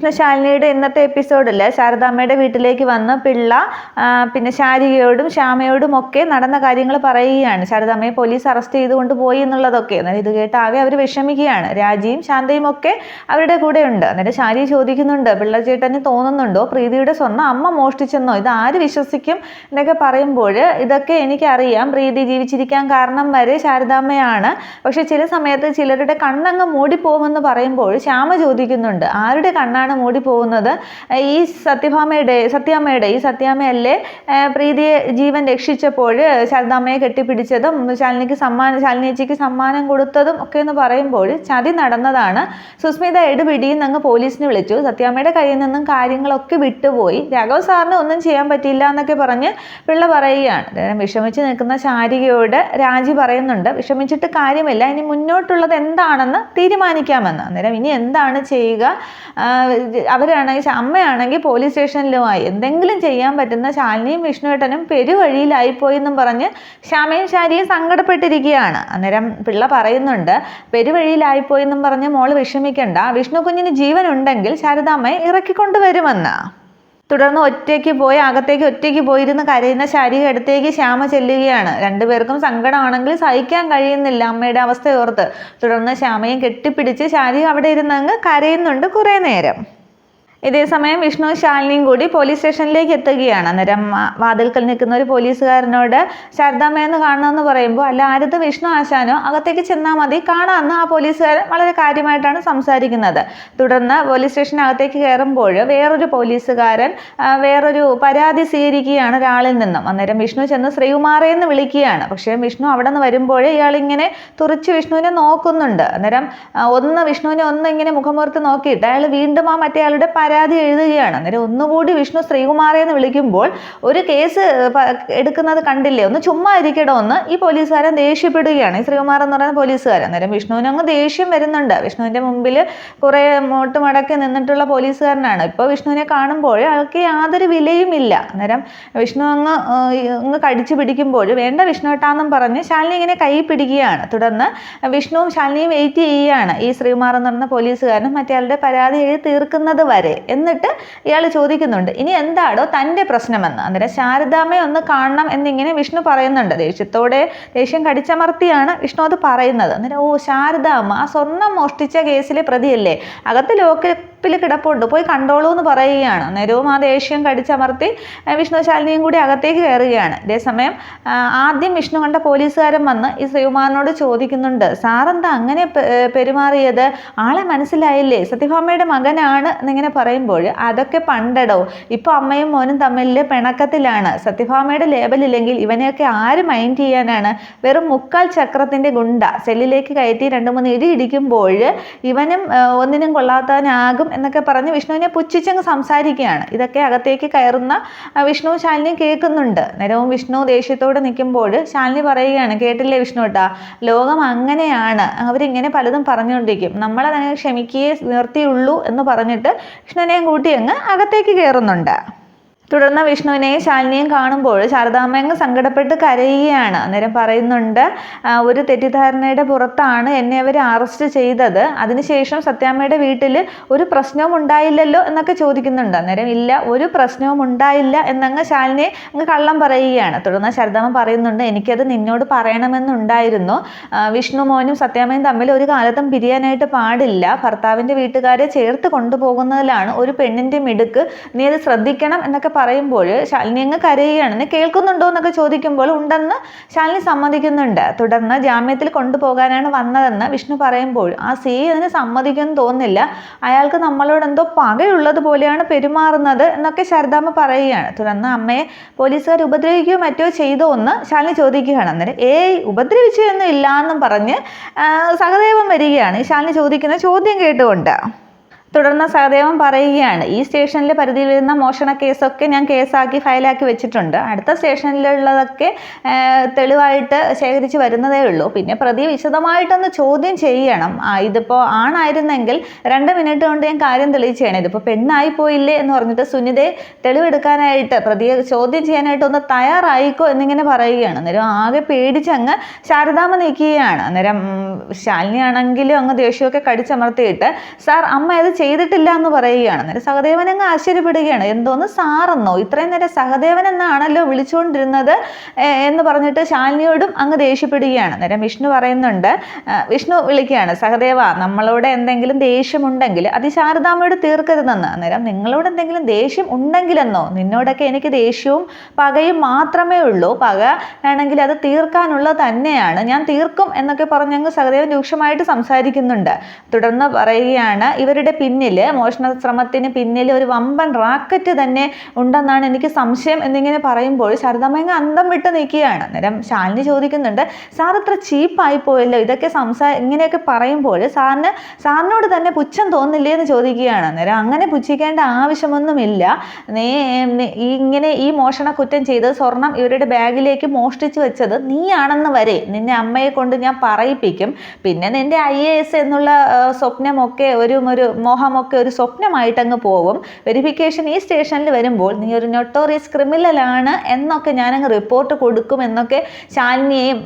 പിന്നെ ശാലിനിയുടെ ഇന്നത്തെ എപ്പിസോഡിൽ ശാരദാമ്മയുടെ വീട്ടിലേക്ക് വന്ന് പിള്ള പിന്നെ ശാരികയോടും ശ്യാമയോടും ഒക്കെ നടന്ന കാര്യങ്ങൾ പറയുകയാണ്. ശാരദാമ്മയെ പോലീസ് അറസ്റ്റ് ചെയ്തുകൊണ്ട് പോയി എന്നുള്ളതൊക്കെ. അന്നേരം ഇത് കേട്ട് ആകെ അവർ വിഷമിക്കുകയാണ്. രാജിയും ശാന്തയും ഒക്കെ അവരുടെ കൂടെ ഉണ്ട്. അന്നേരം ശാരി ചോദിക്കുന്നുണ്ട് പിള്ള ചേട്ടന് തോന്നുന്നുണ്ടോ? പ്രീതിയുടെ സ്വർണം അമ്മ മോഷ്ടിച്ചെന്നോ? ഇത് ആര് വിശ്വസിക്കും? എന്നൊക്കെ പറയുമ്പോൾ ഇതൊക്കെ എനിക്കറിയാം. പ്രീതി ജീവിച്ചിരിക്കാൻ കാരണം വരെ ശാരദാമ്മയാണ്. പക്ഷെ ചില സമയത്ത് ചിലരുടെ കണ്ണങ്ങ് മൂടിപ്പോകുമെന്ന് പറയുമ്പോൾ ശ്യാമ ചോദിക്കുന്നുണ്ട് ആരുടെ കണ്ണാണ് മൂടിപ്പോകുന്നത് ഈ സത്യഭാമയുടെ സത്യാമ്മയുടെ ഈ സത്യാമ്മയല്ലേ പ്രീതിയെ ജീവൻ രക്ഷിച്ചപ്പോൾ ശാരദാമ്മയെ കെട്ടിപ്പിടിച്ചതും ശാലിനിക്ക് സമ്മാനം ശാലിനിയച്ചിക്ക് സമ്മാനം കൊടുത്തതും ഒക്കെ എന്ന് പറയുമ്പോൾ ചതി നടന്നതാണ്. സുസ്മിത എടുപിടിയിൽ അങ്ങ് പോലീസിനെ വിളിച്ചു. സത്യാമ്മയുടെ കയ്യിൽ നിന്നും കാര്യങ്ങളൊക്കെ വിട്ടുപോയി. രാഘവ് സാറിന് ഒന്നും ചെയ്യാൻ പറ്റില്ല എന്നൊക്കെ പറഞ്ഞ് പിള്ള പറയുകയാണ്. വിഷമിച്ച് നിൽക്കുന്ന ശാരികയോട് രാജി പറയുന്നുണ്ട്. വിഷമിച്ചിട്ട് കാര്യമില്ല. ഇനി മുന്നോട്ടുള്ളത് എന്താണെന്ന് തീരുമാനിക്കാമെന്ന്. അന്നേരം ഇനി എന്താണ് ചെയ്യുക? അവരാണെങ്കിൽ അമ്മയാണെങ്കിൽ പോലീസ് സ്റ്റേഷനിലുമായി എന്തെങ്കിലും ചെയ്യാൻ പറ്റുന്ന ശാലിനിയും വിഷ്ണുവേട്ടനും പെരുവഴിയിലായിപ്പോയി എന്നും പറഞ്ഞ് ശ്യാമയും ശാരിയും സങ്കടപ്പെട്ടിരിക്കുകയാണ്. അന്നേരം പിള്ള പറയുന്നുണ്ട് പെരുവഴിയിലായിപ്പോയി എന്നും പറഞ്ഞ് മോൾ വിഷമിക്കണ്ട. വിഷ്ണു കുഞ്ഞിന് ജീവനുണ്ടെങ്കിൽ ശാരദാമ്മയെ ഇറക്കിക്കൊണ്ടുവരുമെന്ന്. തുടർന്ന് ഒറ്റയ്ക്ക് പോയി അകത്തേക്ക് ഒറ്റയ്ക്ക് പോയിരുന്ന് കരയുന്ന ശാരിക അടുത്തേക്ക് ശ്യാമ ചെല്ലുകയാണ്. രണ്ടുപേർക്കും സങ്കടമാണെങ്കിൽ സഹിക്കാൻ കഴിയുന്നില്ല അമ്മയുടെ അവസ്ഥയോർത്ത്. തുടർന്ന് ശ്യാമയും കെട്ടിപ്പിടിച്ച് ശാരിക അവിടെ ഇരുന്ന് അങ്ങ് കരയുന്നുണ്ട് കുറേ നേരം. ഇതേ സമയം വിഷ്ണു ശാലിനിയും കൂടി പോലീസ് സ്റ്റേഷനിലേക്ക് എത്തുകയാണ്. അന്നേരം വാതിൽക്കൽ നിൽക്കുന്ന ഒരു പോലീസുകാരനോട് ശാരദാമ്മയെന്ന് കാണണമെന്ന് പറയുമ്പോൾ അല്ല ആരത് വിഷ്ണു ആശാനോ? അകത്തേക്ക് ചെന്നാൽ മതി. കാണാമെന്ന് ആ പോലീസുകാരൻ വളരെ കാര്യമായിട്ടാണ് സംസാരിക്കുന്നത്. തുടർന്ന് പോലീസ് സ്റ്റേഷനകത്തേക്ക് കയറുമ്പോൾ വേറൊരു പോലീസുകാരൻ വേറൊരു പരാതി സ്വീകരിക്കുകയാണ് ഒരാളിൽ നിന്നും. അന്നേരം വിഷ്ണു ചെന്ന് ശ്രീകുമാറേന്ന് വിളിക്കുകയാണ്. പക്ഷേ വിഷ്ണു അവിടെ നിന്ന് വരുമ്പോൾ ഇയാളിങ്ങനെ തുറച്ച് വിഷ്ണുവിനെ നോക്കുന്നുണ്ട്. അന്നേരം ഒന്ന് വിഷ്ണുവിനെ ഒന്ന് ഇങ്ങനെ മുഖമുറത്ത് നോക്കിയിട്ട് അയാൾ വീണ്ടും ആ മറ്റേ ആളുടെ പരാതി എഴുതുകയാണ്. അന്നേരം ഒന്നുകൂടി വിഷ്ണു ശ്രീകുമാറെ എന്ന് വിളിക്കുമ്പോൾ ഒരു കേസ് എടുക്കുന്നത് കണ്ടില്ലേ? ഒന്ന് ചുമ്മാ ഇരിക്കടോ ഒന്ന്. ഈ പോലീസുകാരൻ ദേഷ്യപ്പെടുകയാണ്. ഈ ശ്രീകുമാർ എന്ന് പറയുന്ന പോലീസുകാരൻ. അന്നേരം വിഷ്ണുവിന് അങ്ങ് ദേഷ്യം വരുന്നുണ്ട്. വിഷ്ണുവിന്റെ മുമ്പിൽ കുറേ മോട്ട് മടക്കി നിന്നിട്ടുള്ള പോലീസുകാരനാണ്. ഇപ്പോൾ വിഷ്ണുവിനെ കാണുമ്പോൾ അയാൾക്ക് യാതൊരു വിലയും ഇല്ല. അന്നേരം വിഷ്ണു അങ്ങ് അങ്ങ് കടിച്ചു പിടിക്കുമ്പോൾ വേണ്ട വിഷ്ണു കേട്ടാന്നും പറഞ്ഞ് ശാലിനി ഇങ്ങനെ കൈ പിടിക്കുകയാണ്. തുടർന്ന് വിഷ്ണുവും ശാലിനിയും വെയിറ്റ് ചെയ്യുകയാണ്. ഈ ശ്രീകുമാർ എന്ന് പറയുന്ന പോലീസുകാരനും മറ്റേ ആളുടെ പരാതി എഴുതി തീർക്കുന്നത് വരെ. എന്നിട്ട് ഇയാൾ ചോദിക്കുന്നുണ്ട് ഇനി എന്താണോ തന്റെ പ്രശ്നമെന്ന്? അന്നേരം ശാരദാമ്മയെ ഒന്ന് കാണണം എന്നിങ്ങനെ വിഷ്ണു പറയുന്നുണ്ട്. ദേഷ്യത്തോടെ ദേഷ്യം കടിച്ചമർത്തിയാണ് വിഷ്ണു അത് പറയുന്നത്. അന്നേരം ഓ ശാരദാമ്മ ആ സ്വർണം മോഷ്ടിച്ച കേസിലെ പ്രതിയല്ലേ? അകത്ത് ലോക്കപ്പിൽ കിടപ്പുണ്ട് പോയി കണ്ടോളൂ എന്ന് പറയുകയാണ്. അന്നേരവും ആ ദേഷ്യം കടിച്ചമർത്തി വിഷ്ണു ശാലിനിയും കൂടി അകത്തേക്ക് കയറുകയാണ്. അതേസമയം ആദ്യം വിഷ്ണു കണ്ട പോലീസുകാരൻ വന്ന് ഈ ശ്രീകുമാറിനോട് ചോദിക്കുന്നുണ്ട് സാറെന്താ അങ്ങനെ പെരുമാറിയത്? ആളെ മനസ്സിലായില്ലേ? സത്യഭാമയുടെ മകനാണ് എന്നിങ്ങനെ പറയുമ്പോൾ അതൊക്കെ പണ്ടടോ. ഇപ്പോൾ അമ്മയും മോനും തമ്മിൽ പിണക്കത്തിലാണ്. സത്യഭാമയുടെ ലേബലില്ലെങ്കിൽ ഇവനെയൊക്കെ ആര് മൈൻഡ് ചെയ്യാനാണ്? വെറും മുക്കാൽ ചക്രത്തിന്റെ ഗുണ്ട. സെല്ലിലേക്ക് കയറ്റി രണ്ട് മൂന്ന് ഇടി ഇടിക്കുമ്പോൾ ഇവനും ഒന്നിനും കൊള്ളാത്തവനാകും എന്നൊക്കെ പറഞ്ഞ് വിഷ്ണുവിനെ പുച്ഛിച്ചങ്ങ് സംസാരിക്കുകയാണ്. ഇതൊക്കെ അകത്തേക്ക് കയറുന്ന വിഷ്ണു ശാലിനി കേൾക്കുന്നുണ്ട്. നേരവും വിഷ്ണു ദേഷ്യത്തോടെ നിൽക്കുമ്പോൾ ശാലിനി പറയുകയാണ് കേട്ടില്ലേ വിഷ്ണു കേട്ടാ ലോകം അങ്ങനെയാണ്. അവരിങ്ങനെ പലതും പറഞ്ഞുകൊണ്ടിരിക്കും. നമ്മളതങ്ങനെ ക്ഷമിക്കുകയേ നിർത്തിയുള്ളൂ എന്ന് പറഞ്ഞിട്ട് വിഷ്ണുവിനെയും കൂട്ടി അങ്ങ് അകത്തേക്ക് കയറുന്നുണ്ട് തുടർന്ന് വിഷ്ണുവിനെയും ശാലിനിയും കാണുമ്പോൾ ശാരദാമയങ്ങ് സങ്കടപ്പെട്ട് കരയുകയാണ്. അന്നേരം പറയുന്നുണ്ട് ഒരു തെറ്റിദ്ധാരണയുടെ പുറത്താണ് എന്നെ അവർ അറസ്റ്റ് ചെയ്തത്. അതിനുശേഷം സത്യാമ്മയുടെ വീട്ടിൽ ഒരു പ്രശ്നവും ഉണ്ടായില്ലല്ലോ എന്നൊക്കെ ചോദിക്കുന്നുണ്ട്. അന്നേരം ഇല്ല ഒരു പ്രശ്നവും ഉണ്ടായില്ല എന്നങ്ങ് ശാലിനി അങ്ങ് കള്ളം പറയുകയാണ്. തുടർന്ന് ശാരദാമ്മ പറയുന്നുണ്ട് എനിക്കത് നിന്നോട് പറയണമെന്നുണ്ടായിരുന്നു. വിഷ്ണു മോനും സത്യാമ്മയും തമ്മിൽ ഒരു കാലത്തും പിരിയാനായിട്ട് പാടില്ല. ഭർത്താവിന്റെ വീട്ടുകാരെ ചേർത്ത് കൊണ്ടുപോകുന്നതിലാണ് ഒരു പെണ്ണിന്റെ മിടുക്ക്. നീ അത് ശ്രദ്ധിക്കണം എന്നൊക്കെ പറയുമ്പോൾ ശാലിനി അങ്ങ് കരയുകയാണ്. നീ കേൾക്കുന്നുണ്ടോ എന്നൊക്കെ ചോദിക്കുമ്പോൾ ഉണ്ടെന്ന് ശാലിനി സമ്മതിക്കുന്നുണ്ട്. തുടർന്ന് ജാമ്യത്തിൽ കൊണ്ടുപോകാനാണ് വന്നതെന്ന് വിഷ്ണു പറയുമ്പോൾ ആ സി അതിന് സമ്മതിക്കുമെന്ന് തോന്നുന്നില്ല. അയാൾക്ക് നമ്മളോട് എന്തോ പകയുള്ളത് പോലെയാണ് പെരുമാറുന്നത് എന്നൊക്കെ ശാരദാമ്മ പറയുകയാണ്. തുടർന്ന് അമ്മയെ പോലീസുകാർ ഉപദ്രവിക്കുകയോ മറ്റോ ചെയ്തോ എന്ന് ശാലിനി ചോദിക്കുകയാണ്. അന്നേരം ഏയ് ഉപദ്രവിച്ചു എന്നും ഇല്ല എന്നും പറഞ്ഞ് സഹദേവം വരികയാണ്. ശാലിനി ചോദിക്കുന്ന ചോദ്യം കേട്ടുകൊണ്ട് തുടർന്ന് സഹദേവൻ പറയുകയാണ് ഈ സ്റ്റേഷനിലെ പരിധിയിൽ വരുന്ന മോഷണ കേസൊക്കെ ഞാൻ കേസാക്കി ഫയലാക്കി വെച്ചിട്ടുണ്ട്. അടുത്ത സ്റ്റേഷനിലുള്ളതൊക്കെ തെളിവായിട്ട് ശേഖരിച്ച് വരുന്നതേ ഉള്ളൂ. പിന്നെ പ്രതി വിശദമായിട്ടൊന്ന് ചോദ്യം ചെയ്യണം. ഇതിപ്പോൾ ആണായിരുന്നെങ്കിൽ രണ്ട് മിനിറ്റ് കൊണ്ട് ഞാൻ കാര്യം തെളിയിച്ചാണ് ഇതിപ്പോൾ പെണ്ണായി പോയില്ലേ എന്ന് പറഞ്ഞിട്ട് സുനിതയെ തെളിവെടുക്കാനായിട്ട് പ്രതിയെ ചോദ്യം ചെയ്യാനായിട്ട് ഒന്ന് തയ്യാറായിക്കോ എന്നിങ്ങനെ പറയുകയാണ്. അന്നേരം ആകെ പേടിച്ചങ്ങ് ശാരദാമ്മ നിൽക്കുകയാണ് അന്നേരം ശാലിനിയാണെങ്കിലും അങ്ങ് ദേഷ്യമൊക്കെ കടിച്ചമർത്തിയിട്ട് സാർ അമ്മ അത് ചെയ്തിട്ടില്ല എന്ന് പറയുകയാണ്. അന്നേരം സഹദേവൻ അങ്ങ് ആശ്ചര്യപ്പെടുകയാണ്. എന്തോന്ന് സാറെന്നോ? ഇത്രയും നേരം സഹദേവൻ എന്നാണല്ലോ വിളിച്ചുകൊണ്ടിരുന്നത് എന്ന് പറഞ്ഞിട്ട് ശാലിനിയോടും അങ്ങ് ദേഷ്യപ്പെടുകയാണ്. നേരം വിഷ്ണു പറയുന്നുണ്ട് വിഷ്ണു വിളിക്കുകയാണ് സഹദേവ നമ്മളോട് എന്തെങ്കിലും ദേഷ്യമുണ്ടെങ്കിൽ അത് ശാരദാമ്മയോട് തീർക്കരുതെന്ന്. അന്നേരം നിങ്ങളോട് എന്തെങ്കിലും ദേഷ്യം ഉണ്ടെങ്കിലെന്നോ? നിന്നോടൊക്കെ എനിക്ക് ദേഷ്യവും പകയും മാത്രമേ ഉള്ളൂ. പക ആണെങ്കിൽ അത് തീർക്കാനുള്ളത് തന്നെയാണ്. ഞാൻ തീർക്കും എന്നൊക്കെ പറഞ്ഞങ്ങ് സഹദേവൻ രൂക്ഷമായിട്ട് സംസാരിക്കുന്നുണ്ട്. തുടർന്ന് പറയുകയാണ് ഇവരുടെ പിന്നിൽ മോഷണ ശ്രമത്തിന് പിന്നിൽ ഒരു വമ്പൻ റാക്കറ്റ് തന്നെ ഉണ്ടെന്നാണ് എനിക്ക് സംശയം എന്നിങ്ങനെ പറയുമ്പോൾ ശാരദാമ്മ അന്തം വിട്ട് നിൽക്കുകയാണ്. അന്നേരം ശാലിനി ചോദിക്കുന്നുണ്ട് സാർ ഇത്ര ചീപ്പായി പോയല്ലോ? ഇതൊക്കെ സംസാ ഇങ്ങനെയൊക്കെ പറയുമ്പോൾ സാറിന് സാറിനോട് തന്നെ പുച്ഛം തോന്നില്ലേ എന്ന് ചോദിക്കുകയാണ്. അന്നേരം അങ്ങനെ പുച്ഛിക്കേണ്ട ആവശ്യമൊന്നുമില്ല. നീ ഇങ്ങനെ ഈ മോഷണ കുറ്റം ചെയ്ത് സ്വർണം ഇവരുടെ ബാഗിലേക്ക് മോഷ്ടിച്ചു വെച്ചത് നീയാണെന്ന് വരെ നിന്നെ അമ്മയെ കൊണ്ട് ഞാൻ പറയിപ്പിക്കും. പിന്നെ നിന്റെ ഐ എ എസ് എന്നുള്ള സ്വപ്നമൊക്കെ ഒരു ഒരു മോഹമൊക്കെ ഒരു സ്വപ്നമായിട്ടങ്ങ് പോകും. വെരിഫിക്കേഷൻ ഈ സ്റ്റേഷനിൽ വരുമ്പോൾ നീ ഒരു നൊട്ടോറിയസ് ക്രിമിനലാണ് എന്നൊക്കെ ഞാനങ്ങ് റിപ്പോർട്ട് കൊടുക്കും എന്നൊക്കെ ശാലിനിയെയും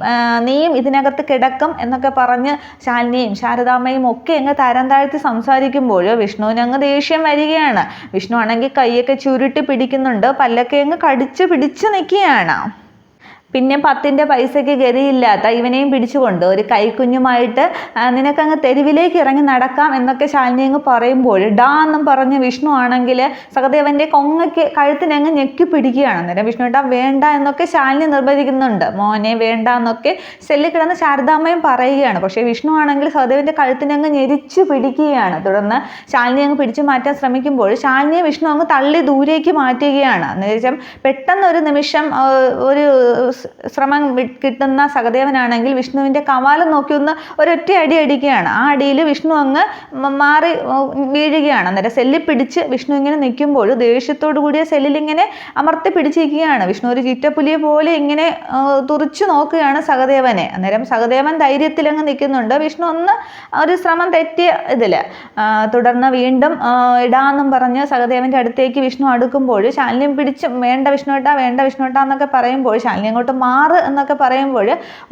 നീയും ഇതിനകത്ത് കിടക്കും എന്നൊക്കെ പറഞ്ഞ് ശാലിനിയും ശാരദാമ്മയും ഒക്കെ അങ്ങ് തരം താഴ്ത്തി സംസാരിക്കുമ്പോൾ വിഷ്ണുവിന് അങ്ങ് ദേഷ്യം വരികയാണ്. വിഷ്ണു ആണെങ്കിൽ കൈയൊക്കെ ചുരുട്ടി പിടിക്കുന്നുണ്ട്. പല്ലൊക്കെ അങ്ങ് കടിച്ച് പിടിച്ച് നിൽക്കുകയാണ്. പിന്നെ പത്തിന്റെ പൈസയ്ക്ക് ഗതിയില്ലാത്ത ഇവനെയും പിടിച്ചുകൊണ്ട് ഒരു കൈക്കുഞ്ഞുമായിട്ട് നിനക്കങ്ങ് തെരുവിലേക്ക് ഇറങ്ങി നടക്കാം എന്നൊക്കെ ശാലിനി അങ്ങ് പറയുമ്പോൾ ഡാ എന്നും പറഞ്ഞ് വിഷ്ണു ആണെങ്കിൽ സഹദേവന്റെ കൊങ്ങയ്ക്ക് കഴുത്തിനങ്ങ് ഞെക്കി പിടിക്കുകയാണ്. അന്നേരം വിഷ്ണു ഏട്ടാ വേണ്ട എന്നൊക്കെ ശാലിനി നിർബന്ധിക്കുന്നുണ്ട്. മോനെ വേണ്ട എന്നൊക്കെ സെല്ലിൽ കിടന്ന് ശാരദാമ്മയും പറയുകയാണ്. പക്ഷേ വിഷ്ണു ആണെങ്കിൽ സഹദേവന്റെ കഴുത്തിനങ്ങ് ഞെരിച്ചു പിടിക്കുകയാണ്. തുടർന്ന് ശാലിനി അങ്ങ് പിടിച്ചു മാറ്റാൻ ശ്രമിക്കുമ്പോൾ ശാലിനിയെ വിഷ്ണു അങ്ങ് തള്ളി ദൂരേക്ക് മാറ്റുകയാണ്. എന്നുവെച്ചാൽ പെട്ടെന്ന് ഒരു നിമിഷം ഒരു ശ്രമം കിട്ടുന്ന സഹദേവനാണെങ്കിൽ വിഷ്ണുവിന്റെ കവാലം നോക്കി ഒന്ന് ഒരൊറ്റ അടി അടിക്കുകയാണ്. ആ അടിയിൽ വിഷ്ണു അങ്ങ് മാറി വീഴുകയാണ്. അന്നേരം സെല്ലിൽ പിടിച്ച് വിഷ്ണു ഇങ്ങനെ നിൽക്കുമ്പോൾ ദേഷ്യത്തോടു കൂടിയ സെല്ലിൽ ഇങ്ങനെ അമർത്തി പിടിച്ചിരിക്കുകയാണ്. വിഷ്ണു ഒരു ചീറ്റപ്പുലിയെ പോലെ ഇങ്ങനെ തുറച്ചു നോക്കുകയാണ് സഹദേവനെ. അന്നേരം സഹദേവൻ ധൈര്യത്തിൽ അങ്ങ് നിൽക്കുന്നുണ്ട്. വിഷ്ണു ഒന്ന് ഒരു ശ്രമം തെറ്റിയ ഇതിൽ തുടർന്ന് വീണ്ടും ഇടാന്നും പറഞ്ഞ് സഹദേവന്റെ അടുത്തേക്ക് വിഷ്ണു അടുക്കുമ്പോൾ ശാലിനിയും പിടിച്ച് വേണ്ട വിഷ്ണുട്ടാ വേണ്ട വിഷ്ണുട്ടാ എന്നൊക്കെ പറയുമ്പോൾ ശാലിനി അങ്ങോട്ട് മാറ് എന്നൊക്കെ പറയുമ്പോൾ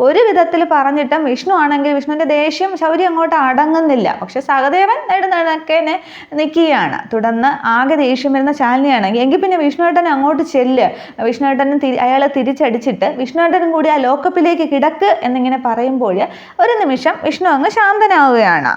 ഒരു വിധത്തിൽ പറഞ്ഞിട്ടും വിഷ്ണു ആണെങ്കിൽ വിഷ്ണുവിന്റെ ദേഷ്യം ശൗര്യം അങ്ങോട്ട് അടങ്ങുന്നില്ല. പക്ഷെ സഹദേവൻ നെടുനടക്കേനെ നിൽക്കുകയാണ്. തുടർന്ന് ആകെ ദേഷ്യം വരുന്ന ശാലിനിയാണെങ്കിൽ എങ്കിൽ പിന്നെ വിഷ്ണുവേട്ടൻ അങ്ങോട്ട് ചെല്ല്. വിഷ്ണുവേട്ടനും തിരി അയാളെ തിരിച്ചടിച്ചിട്ട് വിഷ്ണുവേട്ടനും കൂടി ആ ലോക്കപ്പിലേക്ക് കിടക്ക് എന്നിങ്ങനെ പറയുമ്പോൾ ഒരു നിമിഷം വിഷ്ണു അങ്ങ് ശാന്തനാവുകയാണ്.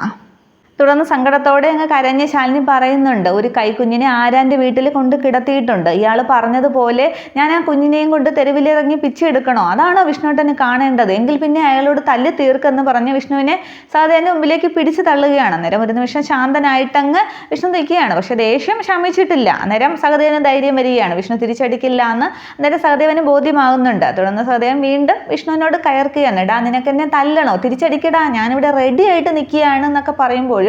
തുടർന്ന് സങ്കടത്തോടെ അങ്ങ് കരഞ്ഞ് ശാലിനി പറയുന്നുണ്ട് ഒരു കൈക്കുഞ്ഞിനെ ആരാന്റെ വീട്ടിൽ കൊണ്ട് കിടത്തിയിട്ടുണ്ട്? ഇയാൾ പറഞ്ഞതുപോലെ ഞാൻ ആ കുഞ്ഞിനെയും കൊണ്ട് തെരുവിലിറങ്ങി പിച്ചെടുക്കണോ അതാണോ വിഷ്ണുട്ടന് കാണേണ്ടത്? എങ്കിൽ പിന്നെ അയാളോട് തല്ലി തീർക്കെന്ന് പറഞ്ഞ് വിഷ്ണുവിനെ സാധാരണ മുമ്പിലേക്ക് പിടിച്ചു തള്ളുകയാണ്. അന്നേരം ഒരു നിമിഷം ശാന്തനായിട്ടങ്ങ് വിഷ്ണു നിൽക്കുകയാണ്. പക്ഷെ ദേഷ്യം ശമിച്ചിട്ടില്ല. അന്നേരം സഹദേവന് ധൈര്യം വരികയാണ്. വിഷ്ണു തിരിച്ചടിക്കില്ല എന്ന് അന്നേരം സഹദേവന് ബോധ്യമാകുന്നുണ്ട്. തുടർന്ന് സഹദേവൻ വീണ്ടും വിഷ്ണുവിനോട് കയർക്കുകയാണ്. ഡാ നിനക്ക് എന്നെ തല്ലണോ? തിരിച്ചടിക്കടാ. ഞാനിവിടെ റെഡി ആയിട്ട് നിൽക്കുകയാണ് എന്നൊക്കെ പറയുമ്പോൾ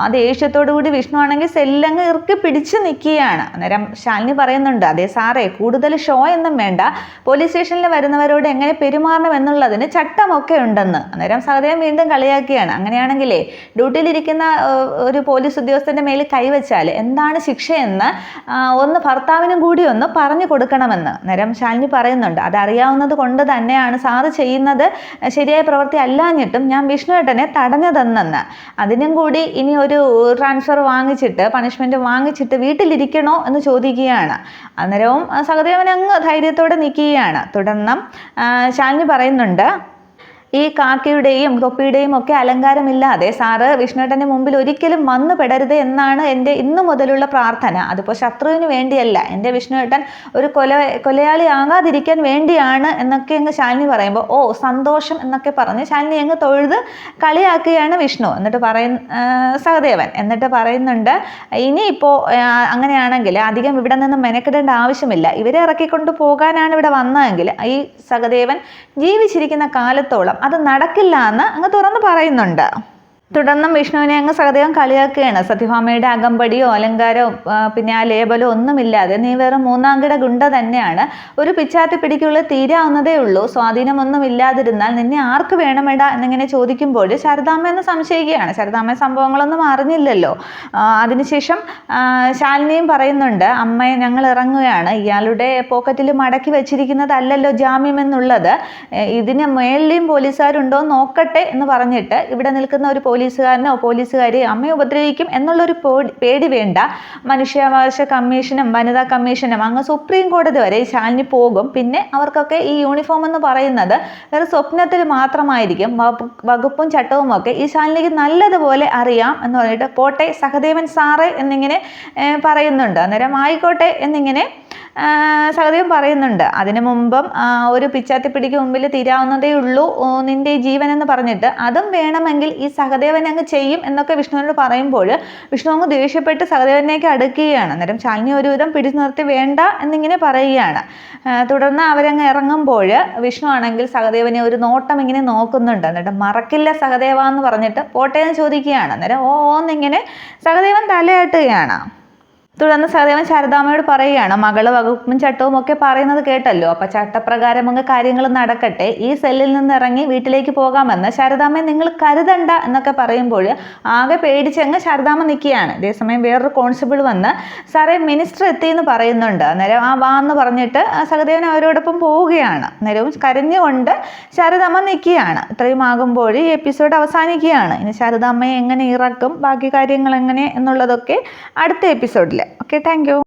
ആ ദേഷ്യത്തോടു കൂടി വിഷ്ണു ആണെങ്കിൽ സെല്ലങ്ങ് ഇറുക്കി പിടിച്ചു നിൽക്കുകയാണ് അന്നേരം ശാലിനി പറയുന്നുണ്ട് അതേ സാറേ കൂടുതൽ ഷോ എന്നും വേണ്ട. പോലീസ് സ്റ്റേഷനിൽ വരുന്നവരോട് എങ്ങനെ പെരുമാറണം എന്നുള്ളതിന് ചട്ടമൊക്കെ ഉണ്ടെന്ന്. അന്നേരം സഹദേവൻ വീണ്ടും കളിയാക്കുകയാണ് അങ്ങനെയാണെങ്കിലേ ഡ്യൂട്ടിയിലിരിക്കുന്ന ഒരു പോലീസ് ഉദ്യോഗസ്ഥന്റെ മേൽ കൈവച്ചാൽ എന്താണ് ശിക്ഷയെന്ന് ഒന്ന് ഭർത്താവിനും കൂടി ഒന്ന് പറഞ്ഞു കൊടുക്കണമെന്ന്. അന്നേരം ശാലിനി പറയുന്നുണ്ട് അതറിയാവുന്നത് കൊണ്ട് തന്നെയാണ് സാറ് ചെയ്യുന്നത്. ശരിയായ പ്രവൃത്തി അല്ലാഞ്ഞിട്ടും ഞാൻ വിഷ്ണുവേട്ടനെ തടഞ്ഞതെന്നെന്ന്. അതിനും കൂടി ഇനി ഒരു ട്രാൻസ്ഫർ വാങ്ങിച്ചിട്ട് പണിഷ്മെന്റ് വാങ്ങിച്ചിട്ട് വീട്ടിലിരിക്കണോ എന്ന് ചോദിക്കുകയാണ്. അന്നേരവും സഹദേവൻ അങ്ങ് ധൈര്യത്തോടെ നിൽക്കുകയാണ്. തുടർന്ന് ശാലിനി പറയുന്നുണ്ട് ഈ കാക്കയുടെയും തൊപ്പിയുടെയും ഒക്കെ അലങ്കാരമില്ലാതെ സാറ് വിഷ്ണുവേട്ടന്റെ മുമ്പിൽ ഒരിക്കലും വന്നു പെടരുത് എന്നാണ് എന്റെ ഇന്നു മുതലുള്ള പ്രാർത്ഥന. അതിപ്പോൾ ശത്രുവിന് വേണ്ടിയല്ല. എന്റെ വിഷ്ണുവേട്ടൻ ഒരു കൊല കൊലയാളി ആകാതിരിക്കാൻ വേണ്ടിയാണ് എന്നൊക്കെ അങ്ങ് ശാലിനി പറയുമ്പോൾ ഓ സന്തോഷം എന്നൊക്കെ പറഞ്ഞ് ശാലിനി അങ്ങ് തൊഴുത് കളിയാക്കുകയാണ് വിഷ്ണു. എന്നിട്ട് പറയുന്ന സഹദേവൻ. എന്നിട്ട് പറയുന്നുണ്ട് ഇനിയിപ്പോൾ അങ്ങനെയാണെങ്കിൽ അധികം ഇവിടെ നിന്ന് മെനക്കെടേണ്ട ആവശ്യമില്ല. ഇവരെ ഇറക്കിക്കൊണ്ട് പോകാനാണ് ഇവിടെ വന്നതെങ്കിൽ ഈ സഹദേവൻ ജീവിച്ചിരിക്കുന്ന കാലത്തോളം അത് നടക്കില്ല എന്ന് അങ്ങ് തുറന്നു പറയുന്നുണ്ട്. തുടർന്നും വിഷ്ണുവിനെ അങ്ങ് സഹദേവൻ കളിയാക്കുകയാണ്. സത്യഭാമയുടെ അകമ്പടിയോ അലങ്കാരോ പിന്നെ ആ ലേബലോ ഒന്നുമില്ലാതെ നീ വെറും മൂന്നാംകിട ഗുണ്ട തന്നെയാണ്. ഒരു പിച്ചാത്തി പിടിക്കുള്ള തീരാവുന്നതേ ഉള്ളൂ. സ്വാധീനമൊന്നും ഇല്ലാതിരുന്നാൽ നിന്നെ ആർക്ക് വേണമെടാ എന്നിങ്ങനെ ചോദിക്കുമ്പോൾ ശാരദാമ്മ എന്ന് സംശയിക്കുകയാണ്. ശാരദാമ്മ സംഭവങ്ങളൊന്നും അറിഞ്ഞില്ലല്ലോ. അതിനുശേഷം ശാലിനിയും പറയുന്നുണ്ട് അമ്മയെ ഞങ്ങൾ ഇറങ്ങുകയാണ്. ഇയാളുടെ പോക്കറ്റിൽ മടക്കി വെച്ചിരിക്കുന്നതല്ലല്ലോ ജാമ്യം എന്നുള്ളത്. ഇതിന് മേളിലെയും പോലീസുകാരുണ്ടോ നോക്കട്ടെ എന്ന് പറഞ്ഞിട്ട് ഇവിടെ നിൽക്കുന്ന ഒരു പോലീസ് പോലീസുകാരനോ പോലീസുകാരെയോ അമ്മയെ ഉപദ്രവിക്കും എന്നുള്ളൊരു പേടി പേടി വേണ്ട. മനുഷ്യാവകാശ കമ്മീഷനും വനിതാ കമ്മീഷനും അങ്ങ് സുപ്രീം കോടതി വരെ ശാലിനി പോകും. പിന്നെ അവർക്കൊക്കെ ഈ യൂണിഫോം എന്ന് പറയുന്നത് ഒരു സ്വപ്നത്തിൽ മാത്രമായിരിക്കും. വകുപ്പും ചട്ടവും ഒക്കെ ഈ ശാലിനിക്ക് നല്ലതുപോലെ അറിയാം എന്ന് പറഞ്ഞിട്ട് പോട്ടെ സഹദേവൻ സാറ് എന്നിങ്ങനെ പറയുന്നുണ്ട്. അന്നേരം ആയിക്കോട്ടെ എന്നിങ്ങനെ സഹദേവൻ പറയുന്നുണ്ട് അതിനു മുമ്പും ഒരു പിച്ചാത്തിപ്പിടിക്ക് മുമ്പിൽ തീരാവുന്നതേ ഉള്ളൂ നിന്റെ ജീവൻ എന്ന് പറഞ്ഞിട്ട്. അതും വേണമെങ്കിൽ ഈ സഹദേവൻ അങ്ങ് ചെയ്യും എന്നൊക്കെ വിഷ്ണുവിനോട് പറയുമ്പോൾ വിഷ്ണു അങ്ങ് ദേഷ്യപ്പെട്ട് സഹദേവനേക്ക് അടുക്കുകയാണ്. അന്നേരം ശാലിനി ഒരുവിധം പിടിച്ചു നിർത്തി വേണ്ട എന്നിങ്ങനെ പറയുകയാണ്. തുടർന്ന് അവരങ്ങ് ഇറങ്ങുമ്പോൾ വിഷ്ണു ആണെങ്കിൽ സഹദേവനെ ഒരു നോട്ടം ഇങ്ങനെ നോക്കുന്നുണ്ട്. എന്നിട്ട് മറക്കില്ല സഹദേവ എന്ന് പറഞ്ഞിട്ട് പോട്ടെ എന്ന് ചോദിക്കുകയാണ്. അന്നേരം ഓ ഓ എന്നിങ്ങനെ സഹദേവൻ തലയാട്ടുകയാണ്. തുടർന്ന് സഹദേവൻ ശാരദാമ്മയോട് പറയുകയാണ് മകൾ വകുപ്പും ചട്ടവും ഒക്കെ പറയുന്നത് കേട്ടല്ലോ. അപ്പൊ ചട്ടപ്രകാരം അങ്ങ് കാര്യങ്ങൾ നടക്കട്ടെ. ഈ സെല്ലിൽ നിന്ന് ഇറങ്ങി വീട്ടിലേക്ക് പോകാമെന്ന് ശാരദാമ്മ നിങ്ങൾ കരുതണ്ട എന്നൊക്കെ പറയുമ്പോൾ ആകെ പേടിച്ചങ്ങ് ശാരദാമ്മ നിൽക്കുകയാണ്. അതേസമയം വേറൊരു കോൺസ്റ്റബിൾ വന്ന് സാറേ മിനിസ്റ്റർ എത്തി എന്ന് പറയുന്നുണ്ട്. അന്നേരം ആ വാ എന്ന് പറഞ്ഞിട്ട് സഹദേവൻ അവരോടൊപ്പം പോവുകയാണ്. അന്നേരവും കരഞ്ഞുകൊണ്ട് ശാരദാമ്മ നിൽക്കുകയാണ്. ഇത്രയും ആകുമ്പോൾ ഈ എപ്പിസോഡ് അവസാനിക്കുകയാണ്. ഇനി ശാരദാമ്മയെ എങ്ങനെ ഇറക്കും? ബാക്കി കാര്യങ്ങൾ എങ്ങനെ? എന്നുള്ളതൊക്കെ അടുത്ത എപ്പിസോഡിൽ ഓക്കെ താങ്ക്